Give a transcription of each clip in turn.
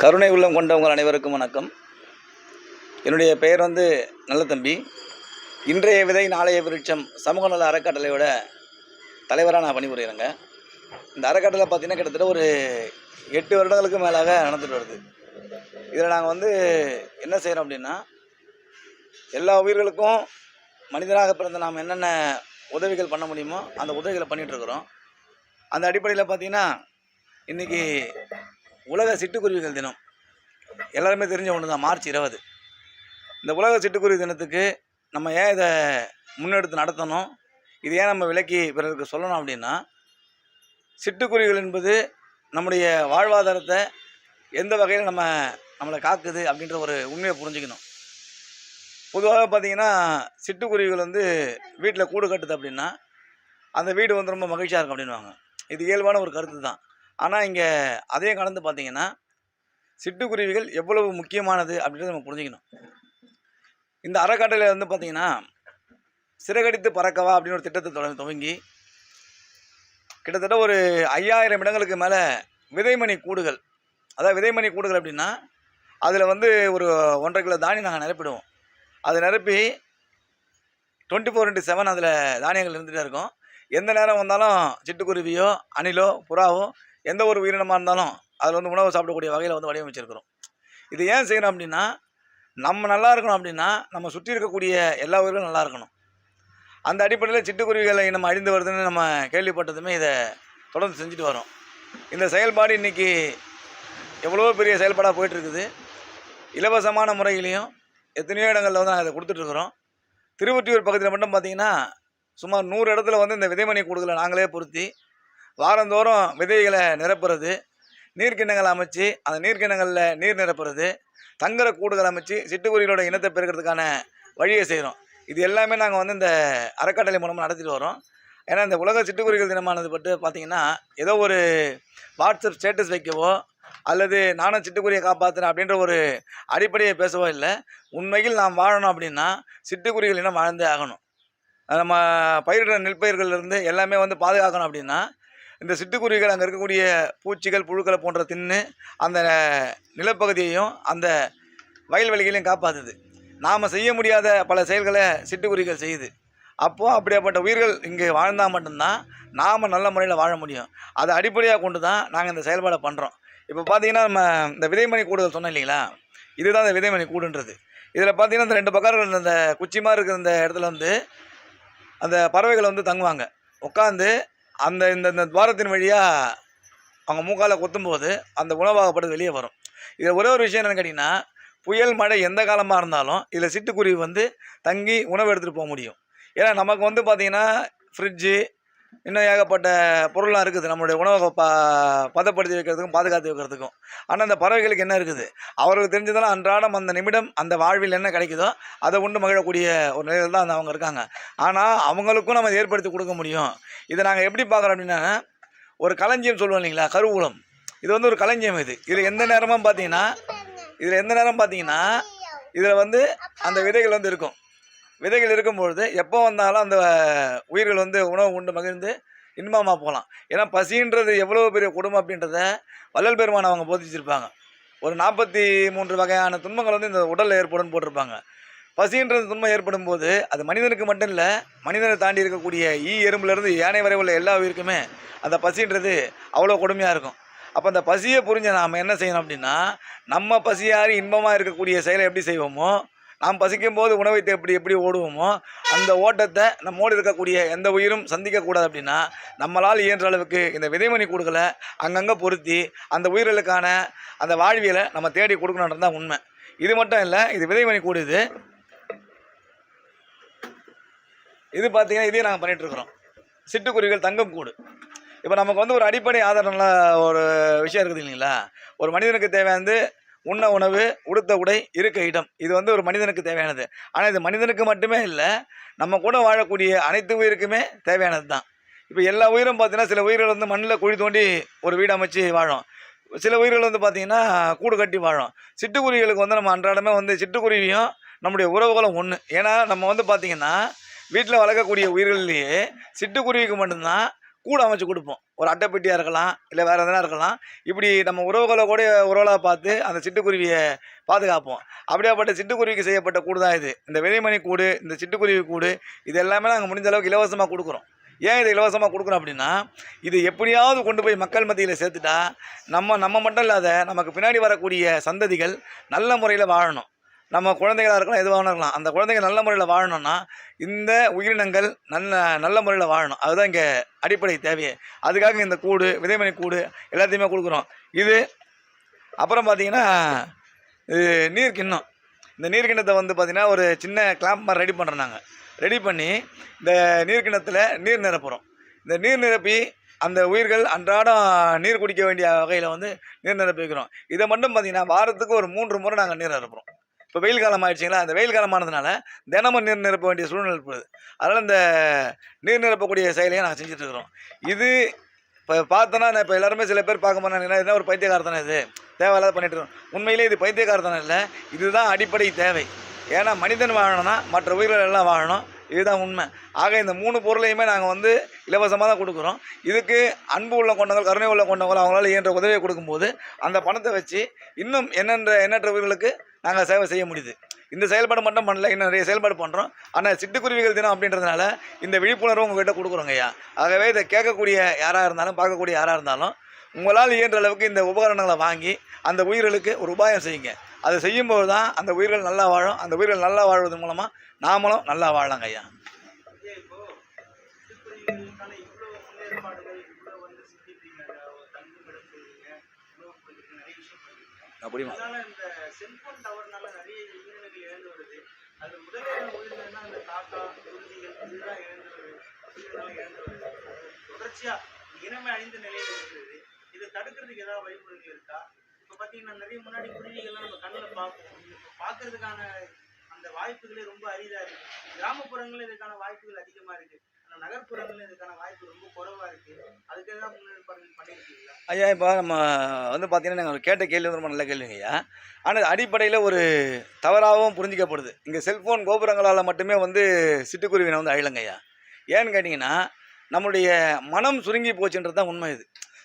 கருணை உள்ளம் கொண்ட உங்கள் அனைவருக்கும் வணக்கம். என்னுடைய பெயர் வந்து நல்ல தம்பி இன்றைய விதை நாளைய விருட்சம் சமூக நல அறக்கட்டளையோட தலைவராக நான் பணிபுரிகிறேங்க. இந்த அறக்கட்டளை பார்த்தீங்கன்னா கிட்டத்தட்ட ஒரு எட்டு வருடங்களுக்கு மேலாக நடந்துட்டு வருது. இதில் நாங்கள் வந்து என்ன செய்கிறோம் அப்படின்னா எல்லா உயிர்களுக்கும் மனிதனாக பிறந்த நாம் என்னென்ன உதவிகள் பண்ண முடியுமோ அந்த உதவிகளை பண்ணிகிட்ருக்குறோம் அந்த அடிப்படையில் பார்த்தீங்கன்னா இன்றைக்கி உலக சிட்டுக்குருவிகள் தினம். எல்லாருமே தெரிஞ்ச ஒன்று தான் மார்ச் இருபது. இந்த உலக சிட்டுக்குருவி தினத்துக்கு நம்ம ஏன் இதை முன்னெடுத்து நடத்தணும்? இது ஏன் நம்ம விலக்கி பிறருக்கு சொல்லணும் அப்படின்னா சிட்டுக்குருவிகள் என்பது நம்முடைய வாழ்வாதாரத்தை எந்த வகையில் நம்ம நம்மளை காக்குது அப்படின்ற ஒரு உண்மையை புரிஞ்சுக்கணும். பொதுவாக பார்த்தீங்கன்னா சிட்டுக்குருவிகள் வந்து வீட்டில் கூடு கட்டுது அப்படின்னா அந்த வீடு வந்து ரொம்ப மகிழ்ச்சியாக இருக்கும் அப்படின்வாங்க இது இயல்பான ஒரு கருத்து தான் ஆனால் இங்கே அதையும் கலந்து பார்த்தீங்கன்னா சிட்டுக்குருவிகள் எவ்வளவு முக்கியமானது அப்படின்றத நம்ம புரிஞ்சுக்கணும். இந்த அறக்கட்டளை வந்து பார்த்தீங்கன்னா சிறகடித்து பறக்கவா அப்படின்னு ஒரு திட்டத்தை தொடங்கி துவங்கி கிட்டத்தட்ட ஒரு ஐயாயிரம் இடங்களுக்கு மேலே விதைமணி கூடுகள் அதாவது விதைமணி கூடுகள் அப்படின்னா அதில் வந்து ஒரு ஒன்றரை கிலோ தானியம் நாங்கள் நிரப்பிடுவோம். அதை நிரப்பி டுவெண்ட்டி ஃபோர் இன்ட்டு செவன் அதில் தானியங்கள் இருந்துகிட்டே இருக்கும். எந்த நேரம் வந்தாலும் சிட்டுக்குருவியோ அணிலோ புறாவோ எந்த ஒரு உயிரினமாக இருந்தாலும் அதில் வந்து உணவு சாப்பிடக்கூடிய வகையில் வந்து வடிவமைச்சிருக்கிறோம். இது ஏன் செய்யணும் அப்படின்னா நம்ம நல்லா இருக்கணும் அப்படின்னா நம்ம சுற்றி இருக்கக்கூடிய எல்லா உயிர்களும் நல்லா இருக்கணும். அந்த அடிப்படையில் சிட்டுக்குருவிகளை நம்ம அழிந்து வருதுன்னு நம்ம கேள்விப்பட்டதுமே இதை தொடர்ந்து செஞ்சுட்டு வரோம். இந்த செயல்பாடு இன்றைக்கி எவ்வளோ பெரிய செயல்பாடாக போயிட்டுருக்குது. இலவசமான முறையிலையும் எத்தனையோ இடங்களில் வந்து நாங்கள் இதை கொடுத்துட்ருக்குறோம் திருவொற்றியூர் பக்கத்தில் மட்டும் பார்த்தீங்கன்னா சுமார் நூறு இடத்துல வந்து இந்த விதைமணி கொடுக்கல நாங்களே பொருத்தி வாரந்தோறும் விதைகளை நிரப்புறது நீர்க்கிண்ணங்கள் அமைச்சு அந்த நீர்க்கிண்ணங்களில் நீர் நிரப்புறது தங்குற கூடுகள் அமைச்சு சிட்டுக்குருவிகளோட இனத்தை பெருக்கிறதுக்கான வழியை செய்கிறோம் இது எல்லாமே நாங்கள் வந்து இந்த அறக்கட்டளை மூலமாக நடத்திட்டு வரோம் ஏன்னா இந்த உலக சிட்டுக்குருவிகள் தினமானது பட்டு பார்த்திங்கன்னா ஏதோ ஒரு வாட்ஸ்அப் ஸ்டேட்டஸ் வைக்கவோ அல்லது நானும் சிட்டுக்குருவியை காப்பாற்றுறேன் அப்படின்ற ஒரு அடிப்படையை பேசவோ இல்லை. உண்மையில் நாம் வாழணும் அப்படின்னா சிட்டுக்குருவிகள் இனம் வாழ்ந்தே ஆகணும். நம்ம பயிரிடுற நெல்பயிர்கள்லேருந்து எல்லாமே வந்து பாதுகாக்கணும் அப்படின்னா இந்த சிட்டுக்குருவிகள் அங்கே இருக்கக்கூடிய பூச்சிகள் புழுக்களை போன்ற தின்னு அந்த நிலப்பகுதியையும் அந்த வயல்வெளிகளையும் காப்பாற்றுது நாம் செய்ய முடியாத பல செயல்களை சிட்டுக்குருவிகள் செய்யுது. அப்போது அப்படியாப்பட்ட உயிர்கள் இங்கே வாழ்ந்தால் மட்டும்தான் நாம் நல்ல முறையில் வாழ முடியும். அதை அடிப்படையாக கொண்டு தான் நாங்கள் இந்த செயல்பாடை பண்ணுறோம் இப்போ பார்த்தீங்கன்னா நம்ம இந்த விதைமணி கூடுதல் சொன்னோம் இல்லைங்களா? இதுதான் இந்த விதைமணி கூடுன்றது. இதில் பார்த்தீங்கன்னா இந்த ரெண்டு பக்கம் இந்த குச்சி மாதிரி இருக்கிற இந்த இடத்துல வந்து அந்த பறவைகள் வந்து தங்குவாங்க. உட்காந்து அந்த இந்த இந்த துவாரத்தின் வழியாக அவங்க மூக்கால் கொத்தும்போது அந்த உணவாகப்பட்டது வெளியே வரும். இதில் ஒரே ஒரு விஷயம் என்னென்னு கேட்டிங்கன்னா புயல் மழை எந்த காலமாக இருந்தாலும் இதில் சிட்டுக்குருவி வந்து தங்கி உணவு எடுத்துகிட்டு போக முடியும். ஏன்னா நமக்கு வந்து பார்த்திங்கன்னா ஃப்ரிட்ஜு இன்னும் ஏகப்பட்ட பொருள்லாம் இருக்குது. நம்மளுடைய உணவை ப பதப்படுத்தி வைக்கிறதுக்கும் பாதுகாத்து வைக்கிறதுக்கும். ஆனால் அந்த பறவைகளுக்கு என்ன இருக்குது? அவர்களுக்கு தெரிஞ்சதெல்லாம் அன்றாடம் அந்த நிமிடம் அந்த வாழ்வில் என்ன கிடைக்குதோ அதை உண்டு மகிழக்கூடிய ஒரு நிலையில் தான் அந்த அவங்க இருக்காங்க. ஆனால் அவங்களுக்கும் நம்ம ஏற்படுத்தி கொடுக்க முடியும். இதை நாங்கள் எப்படி பார்க்குறோம் அப்படின்னா ஒரு களஞ்சியம் சொல்லுவோம் இல்லைங்களா? கருவூலம். இது வந்து ஒரு களஞ்சியம் இது. இதில் எந்த நேரமும் பார்த்தீங்கன்னா இதில் எந்த நேரம் பார்த்தீங்கன்னா இதில் வந்து அந்த விதைகள் வந்து இருக்கும். விதைகள் இருக்கும்பொழுது எப்போ வந்தாலும் அந்த உயிர்கள் வந்து உணவு உண்டு மகிழ்ந்து இன்பமாக போகலாம். ஏன்னா பசின்றது எவ்வளோ பெரிய குடும்பம் அப்படின்றத வள்ளல் பெருமான் அவங்க போதிச்சிருப்பாங்க. ஒரு நாற்பத்தி மூன்று வகையான துன்பங்கள் வந்து இந்த உடலில் ஏற்படும் போட்டிருப்பாங்க. பசின்றது துன்பம் ஏற்படும் போது அது மனிதனுக்கு மட்டும் இல்லை மனிதனை தாண்டி இருக்கக்கூடிய ஈ எறும்புலேருந்து யானை வரை உள்ள எல்லா உயிருக்குமே அந்த பசின்றது அவ்வளோ கொடுமையாக இருக்கும். அப்போ அந்த பசியை புரிஞ்ச நாம் என்ன செய்யணும் அப்படின்னா நம்ம பசியாரி இன்பமாக இருக்கக்கூடிய செயலை எப்படி செய்வோமோ நாம் பசிக்கும் போது உணவை எப்படி எப்படி ஓடுவோமோ அந்த ஓட்டத்தை நம்ம ஓடி இருக்கக்கூடிய எந்த உயிரும் சந்திக்கக்கூடாது அப்படின்னா நம்மளால் இயன்ற அளவுக்கு இந்த விதைமணி கூடுகளை அங்கங்கே பொருத்தி அந்த உயிர்களுக்கான அந்த வாழ்வியலை நம்ம தேடி கொடுக்கணுன்றது தான் உண்மை. இது மட்டும் இல்லை இது விதைமணி கூடு இது. இது பார்த்தீங்கன்னா இதே நாங்கள் பண்ணிகிட்ருக்குறோம் சிட்டுக்குருவிகள் தங்கம் கூடு. இப்போ நமக்கு வந்து ஒரு அடிப்படை ஆதாரம்ல ஒரு விஷயம் இருக்குது இல்லைங்களா? ஒரு மனிதனுக்கு தேவையானது உண்ண உணவு உடுத்த உடை இருக்க இடம். இது வந்து ஒரு மனிதனுக்கு தேவையானது. ஆனால் இது மனிதனுக்கு மட்டுமே இல்லை நம்ம கூட வாழக்கூடிய அனைத்து உயிருக்குமே தேவையானது தான். இப்போ எல்லா உயிரும் பார்த்தீங்கன்னா சில உயிர்கள் வந்து மண்ணில் குழி தோண்டி ஒரு வீடு அமைச்சு வாழும். சில உயிர்கள் வந்து பார்த்திங்கன்னா கூடு கட்டி வாழும். சிட்டுக்குருவிகளுக்கு வந்து நம்ம அன்றாடமே வந்து சிட்டுக்குருவியும் நம்முடைய உறவுகளும் ஒன்று ஏன்னா நம்ம வந்து பார்த்திங்கன்னா வீட்டில் வளர்க்கக்கூடிய உயிர்கள்லேயே சிட்டுக்குருவிக்கு மட்டும்தான் கூட அமைச்சு கொடுப்போம். ஒரு அட்டைப்பெட்டியாக இருக்கலாம் இல்லை வேறு எதனா இருக்கலாம். இப்படி நம்ம உறவுகளை கூட உறவுகளாக பார்த்து அந்த சிட்டுக்குருவியை பாதுகாப்போம். அப்படியாப்பட்ட சிட்டுக்குருவிக்கு செய்யப்பட்ட கூடு தான் இது. இந்த வெளிமணி கூடு இந்த சிட்டுக்குருவி கூடு இது எல்லாமே நாங்கள் முடிஞ்ச அளவுக்கு இலவசமாக கொடுக்குறோம். ஏன் இதை இலவசமாக கொடுக்குறோம் அப்படின்னா இது எப்படியாவது கொண்டு போய் மக்கள் மத்தியில் சேர்த்துட்டா நம்ம நம்ம மட்டும் இல்லாத நமக்கு பின்னாடி வரக்கூடிய சந்ததிகள் நல்ல முறையில் வாழணும். நம்ம குழந்தைகளாக இருக்கலாம் எதுவாக இருக்கலாம். அந்த குழந்தைங்க நல்ல முறையில் வாழணும்னா இந்த உயிரினங்கள் நல்ல நல்ல முறையில் வாழணும். அதுதான் இங்கே அடிப்படை தேவையே. அதுக்காக இந்த கூடு விதைமணி கூடு எல்லாத்தையுமே கொடுக்குறோம். இது அப்புறம் பார்த்திங்கன்னா இது நீர் கிண்ணம் இந்த நீர் கிண்ணத்தை வந்து பார்த்திங்கன்னா ஒரு சின்ன கிளாம்ப் மாதிரி ரெடி பண்ணுறோம் நாங்கள் ரெடி பண்ணி இந்த நீர் கிண்ணத்தில் நீர் நிரப்புகிறோம் இந்த நீர் நிரப்பி அந்த உயிர்கள் அன்றாடம் நீர் குடிக்க வேண்டிய வகையில் வந்து நீர் நிரப்பி வைக்கிறோம். இதை மட்டும் பார்த்திங்கன்னா வாரத்துக்கு ஒரு மூன்று முறை நாங்கள் நீர் நிரப்புகிறோம் இப்போ வெயில் காலம் ஆயிடுச்சிங்களா? அந்த வெயில் காலமானதுனால தினமும் நீர் நிரப்ப வேண்டிய சூழ்நிலை இருப்பது அதனால் இந்த நீர் நிரப்பக்கூடிய செயலையும் நாங்கள் செஞ்சிட்ருக்குறோம். இது இப்போ பார்த்தோன்னா நான் இப்போ எல்லாருமே சில பேர் பார்க்க போனாங்கன்னா இதுதான் ஒரு பைத்தியகாரத்தனம் இது? தேவையில்லாத பண்ணிட்டு இருக்கோம் உண்மையிலே இது பைத்தியகாரத்தனம் இல்லை. இதுதான் அடிப்படை தேவை. ஏன்னா மனிதன் வாழணும்னா மற்ற உயிர்கள் எல்லாம் வாழணும். இதுதான் உண்மை. ஆக இந்த மூணு பொருளையுமே நாங்கள் வந்து இலவசமாக தான் கொடுக்குறோம். இதுக்கு அன்பு உள்ள கொண்டவங்க கருணை உள்ள கொண்டவங்க அவங்களால இயன்ற உதவியை கொடுக்கும்போது அந்த பணத்தை வச்சு இன்னும் என்னென்ற எண்ணற்ற உயிர்களுக்கு நாங்கள் சேவை செய்ய முடியுது. இந்த செயல்பாடு மட்டும் பண்ணல இன்னும் நிறைய செயல்பாடு பண்ணுறோம் ஆனால் சிட்டுக்குருவிகள் தினம் அப்படின்றதுனால இந்த விழிப்புணர்வு உங்கள்கிட்ட கொடுக்குறோங்க ஐயா. ஆகவே இதை கேட்கக்கூடிய யாராக இருந்தாலும் பார்க்கக்கூடிய யாராக இருந்தாலும் உங்களால் இயன்ற அளவுக்கு இந்த உபகரணங்களை வாங்கி அந்த உயிர்களுக்கு ஒரு உபாயம் செய்யுங்க. அதை செய்யும்போது தான் அந்த உயிர்கள் நல்லா வாழும். அந்த உயிர்கள் நல்லா வாழ்வதன் மூலமாக நாமளும் நல்லா வாழலாங்க ஐயா. வருது. தொடர்ச்சியாக இனமே அழிந்த நிலையில் இருக்கிறது. இதை தடுக்கிறதுக்கு ஏதாவது வழிமுறைகள் இருக்கா? இப்போ பார்த்தீங்கன்னா நிறைய முன்னாடி குருவிகள்லாம் நம்ம கண்ணில் பார்ப்போம். பார்க்கறதுக்கான அந்த வாய்ப்புகளே ரொம்ப அரிதா இருக்கு. கிராமப்புறங்களில் இதுக்கான வாய்ப்புகள் அதிகமாக இருக்குது ஆனா நகர்ப்புறங்கள்ல இதுக்கான வாய்ப்பு ரொம்ப அதுக்கு ஐயா இப்போ நம்ம வந்து பார்த்தீங்கன்னா நாங்கள் கேட்ட கேள்வி வந்து ரொம்ப நல்ல கேள்விங்க ஐயா. ஆனால் அடிப்படையில் ஒரு தவறாகவும் புரிஞ்சிக்கப்படுது. இங்கே செல்ஃபோன் கோபுரங்களால் மட்டுமே வந்து சிட்டுக்குருவினை வந்து அழிலங்க ஏன்னு கேட்டிங்கன்னா நம்மளுடைய மனம் சுருங்கி போச்சுன்றது தான் உண்மை இது.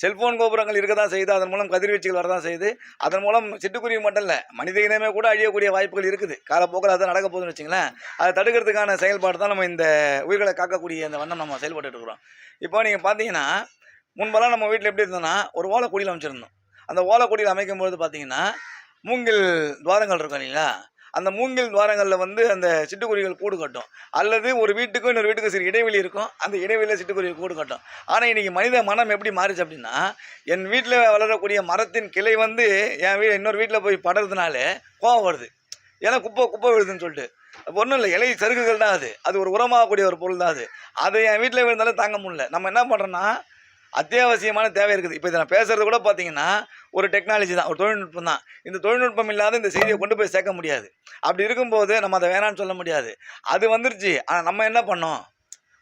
செல்ஃபோன் கோபுரங்கள் இருக்க தான் செய்யுது அதன் மூலம் கதிர்வீச்சுகள் வரதான் செய்யுது அதன் மூலம் சிட்டுக்குருவி மட்டும் இல்லை மனித இனமே கூட அழியக்கூடிய வாய்ப்புகள் இருக்குது. காலப்போக்கில் அதான் நடக்க போகுதுன்னு வச்சுங்களேன். அதை தடுக்கிறதுக்கான செயல்பாடு தான் நம்ம இந்த உயிர்களை காக்கக்கூடிய இந்த வண்ணம் நம்ம செயல்பட்டு இருக்கிறோம் இப்போ நீங்கள் பார்த்தீங்கன்னா முன்பெல்லாம் நம்ம வீட்டில் எப்படி இருந்தோம்னா ஒரு ஓலைக்கொடியில் அமைச்சிருந்தோம். அந்த ஓலைக்கொடியில் அமைக்கும் பொழுது பார்த்தீங்கன்னா மூங்கில் துவாரங்கள் இருக்கும் இல்லைங்களா? அந்த மூங்கில் துவாரங்களில் வந்து அந்த சிட்டுக்குருவிகள் கூடு கட்டும். அல்லது ஒரு வீட்டுக்கும் இன்னொரு வீட்டுக்கும் சரி இடைவெளி இருக்கும். அந்த இடைவெளியில் சிட்டுக்குருவி கூடு கட்டும். ஆனால் இன்றைக்கி மனித மனம் எப்படி மாறிச்சு அப்படின்னா என் வீட்டில் வளரக்கூடிய மரத்தின் கிளை வந்து என் வீ இன்னொரு வீட்டில் போய் படுறதுனால கோவம் வருது. ஏன்னா குப்பை குப்பை விழுதுன்னு சொல்லிட்டு. ஒன்றும் இல்லை இலை சருகுகள் தான் அது. அது ஒரு உரமாகக்கூடிய ஒரு பொருள் தான் அது. அதை என் வீட்டில் விழுந்தாலும் தாங்க முடியல. நம்ம என்ன பண்ணுறோன்னா அத்தியாவசியமான தேவை இருக்குது. இப்போ இதை நான் பேசுகிறது கூட பார்த்தீங்கன்னா ஒரு டெக்னாலஜி தான் ஒரு தொழில்நுட்பம் தான். இந்த தொழில்நுட்பம் இல்லாத இந்த செய்தியை கொண்டு போய் சேர்க்க முடியாது. அப்படி இருக்கும்போது நம்ம அதை வேணாம்னு சொல்ல முடியாது. அது வந்துருச்சு. ஆனால் நம்ம என்ன பண்ணோம்?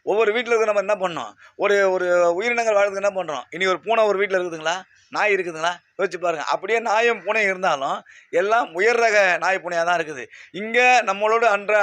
ஒவ்வொரு வீட்டில் இருக்க நம்ம என்ன பண்ணோம் ஒரு ஒரு உயிரினங்கள் வாழ்றதுக்கு என்ன பண்ணுறோம் இனி ஒரு பூனை ஒரு வீட்டில் இருக்குதுங்களா? நாய் இருக்குதுங்களா? யோசிச்சு பாருங்கள் அப்படியே நாயும் பூனையும் இருந்தாலும் எல்லாம் உயர் ரக நாய் பூனையாக தான் இருக்குது. இங்கே நம்மளோட அன்ற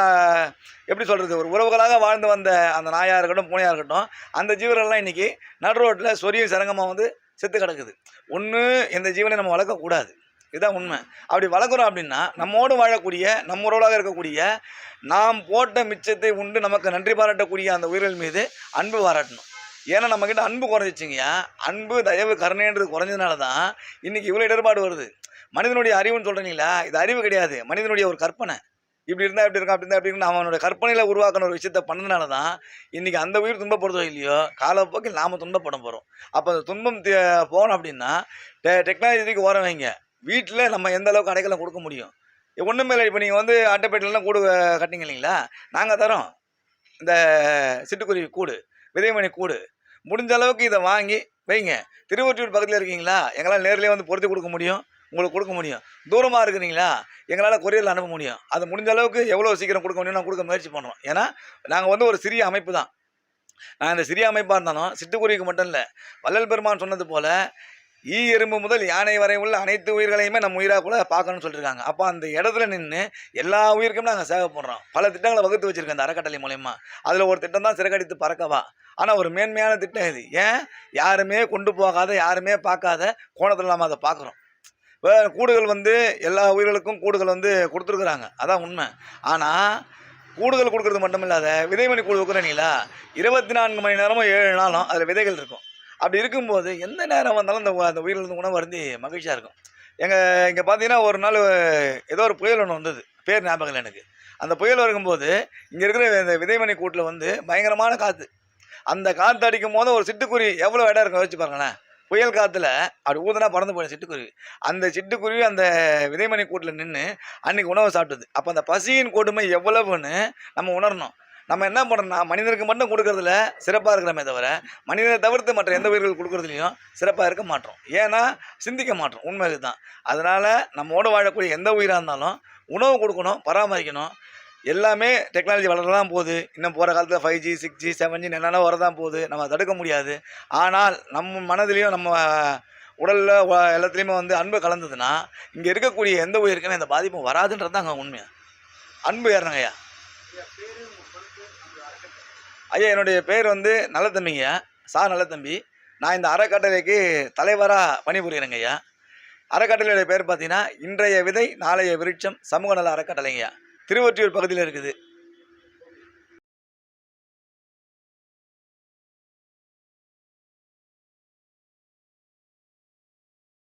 எப்படி சொல்கிறது ஒரு உறவுகளாக வாழ்ந்து வந்த அந்த நாயாக இருக்கட்டும் பூனையாக இருக்கட்டும் அந்த ஜீவர்கள்லாம் இன்றைக்கி நடு ரோட்டில் சொரியும் சரங்கமாக வந்து செத்து கிடக்குது. ஒன்று இந்த ஜீவனை நம்ம வளர்க்கக்கூடாது. இதுதான் உண்மை. அப்படி வளர்க்குறோம் அப்படின்னா நம்மோடு வாழக்கூடிய நம்ம இருக்கக்கூடிய நாம் போட்ட மிச்சத்தை உண்டு நமக்கு நன்றி பாராட்டக்கூடிய அந்த உயிர்கள் மீது அன்பு பாராட்டணும். ஏன்னா நம்மக்கிட்ட அன்பு குறைஞ்சிச்சிங்கய்யா. அன்பு தயவு கருணைன்றது குறைஞ்சதுனால தான் இன்றைக்கி இவ்வளோ இடர்பாடு வருது. மனிதனுடைய அறிவுன்னு சொல்கிறீங்களா இது அறிவு கிடையாது. மனிதனுடைய ஒரு கற்பனை. இப்படி இருந்தால் இப்படி இருக்கும் அப்படி இருந்தால் அப்படி இருக்கும் அவனோட கற்பனையில் உருவாக்கின ஒரு விஷயத்த பண்ணதுனால தான் இன்றைக்கி அந்த உயிர் துன்பப்படுறதோ இல்லையோ காலப்போக்கில் நாம் துன்பப்பட போகிறோம் அப்போ அந்த துன்பம் தே- போகணும் அப்படின்னா டெ டெக்னாலஜிக்கு ஓரம் வைங்க. வீட்டில் நம்ம எந்த அளவுக்கு அடைக்கலம் கொடுக்க முடியும்? ஒன்றுமே இல்லை. இப்போ நீங்கள் வந்து அட்டைப்பேட்டிலலாம் கூடு கட்டிங்க இல்லைங்களா? நாங்கள் தரோம். இந்த சிட்டுக்குருவி கூடு விதைமணி கூடு. முடிஞ்ச அளவுக்கு இதை வாங்கி வைங்க. திருவொற்றியூர் பக்கத்தில் இருக்கீங்களா? எங்களால் நேரிலே வந்து பொருத்தி கொடுக்க முடியும். உங்களுக்கு கொடுக்க முடியும். தூரமாக இருக்கிறீங்களா எங்களால் கொரியரில் அனுப்ப முடியும். அது முடிஞ்ச அளவுக்கு எவ்வளோ சீக்கிரம் கொடுக்க முடியும் நான் கொடுக்க முயற்சி பண்ணுறோம் ஏன்னா நாங்கள் வந்து ஒரு சிறிய அமைப்பு தான். நான் இந்த சிறிய அமைப்பாக இருந்தாலும் சிட்டுக்குருவிக்கு மட்டும் இல்லை வள்ளல் பெருமான் சொன்னது போல் ஈ எறும்பு முதல் யானை வரை உள்ள அனைத்து உயிர்களையுமே நம்ம உயிராக கூட பார்க்கணும்னு சொல்லியிருக்காங்க அப்போ அந்த இடத்துல நின்று எல்லா உயிருக்கும் நாங்கள் சேவை பண்ணுறோம் பல திட்டங்களை வகுத்து வச்சுருக்கோம் அந்த அறக்கட்டளை மூலயமா. அதில் ஒரு திட்டம் தான் சிறகடித்து பறக்கவா. ஆனால் ஒரு மேன்மையான திட்டம் இது. ஏன்? யாருமே கொண்டு போகாத யாருமே பார்க்காத கோணத்தில் நாம் அதை பார்க்குறோம். வேறு கூடுகள் வந்து எல்லா உயிர்களுக்கும் கூடுகள் வந்து கொடுத்துருக்குறாங்க. அதான் உண்மை. ஆனால் கூடுதல் கொடுக்கறது மட்டும் இல்லாத விதைமணி கூடு வைக்கிறீங்களா இருபத்தி நான்கு மணி நேரமும் ஏழு நாளும் அதில் விதைகள் இருக்கும். அப்படி இருக்கும்போது எந்த நேரம் வந்தாலும் அந்த அந்த உயிரிழந்து உணவு வருந்தி மகிழ்ச்சியாக இருக்கும். எங்கள் இங்கே பார்த்தீங்கன்னா ஒரு நாள் ஏதோ ஒரு புயல் ஒன்று வந்தது. பேர் ஞாபகம் இல்லை எனக்கு. அந்த புயல் வரும்போது இங்கே இருக்கிற இந்த விதைமணி கூட்டில் வந்து பயங்கரமான காற்று அந்த காற்று அடிக்கும் போது ஒரு சிட்டுக்குருவி எவ்வளோ இடம் இருக்கும் யோசிச்சு பாருங்களேன். புயல் காற்றுல அப்படி ஊதனா பறந்து போயிடும் சிட்டுக்குருவி. அந்த சிட்டுக்குருவி அந்த விதைமணி கூட்டில் நின்று அன்னைக்கு உணவை சாப்பிட்டது. அப்போ அந்த பசியின் கொடுமை எவ்வளவுன்னு நம்ம உணரணும். நம்ம என்ன பண்ணுறோம்னா மனிதனுக்கு மட்டும் கொடுக்கறதுல சிறப்பாக இருக்கிறோமே தவிர மனிதனை தவிர்த்து மற்ற எந்த உயிர்கள் கொடுக்கறதுலையும் சிறப்பாக இருக்க மாட்டோம். ஏன்னா சிந்திக்க மாட்டோம். உண்மை இதுதான் அதனால் நம்மோடு வாழக்கூடிய எந்த உயிராக இருந்தாலும் உணவு கொடுக்கணும் பராமரிக்கணும். எல்லாமே டெக்னாலஜி வளரதான் போகுது. இன்னும் போகிற காலத்தில் five G six G seven G என்னென்ன வரதான் போகுது. நம்ம தடுக்க முடியாது. ஆனால் நம்ம மனதிலையும் நம்ம உடலில் எல்லாத்துலேயுமே வந்து அன்பு கலந்ததுன்னா இங்கே இருக்கக்கூடிய எந்த உயிருக்குமே இந்த பாதிப்பும் வராதுன்றது தான் அங்கே உண்மையாக அன்பு ஏறணுங்க ஐயா என்னுடைய பேர் வந்து நல்லத்தம்பிங்க சார் நல்லத்தம்பி நான் இந்த அறக்கட்டளைக்கு தலைவராக பணிபுரிகிறேங்க ஐயா. அறக்கட்டளையுடைய பேர் பார்த்தீங்கன்னா இன்றைய விதை நாளைய விருட்சம் சமூக நல அறக்கட்டளைங்கய்யா திருவொற்றியூர் பகுதியில் இருக்குது.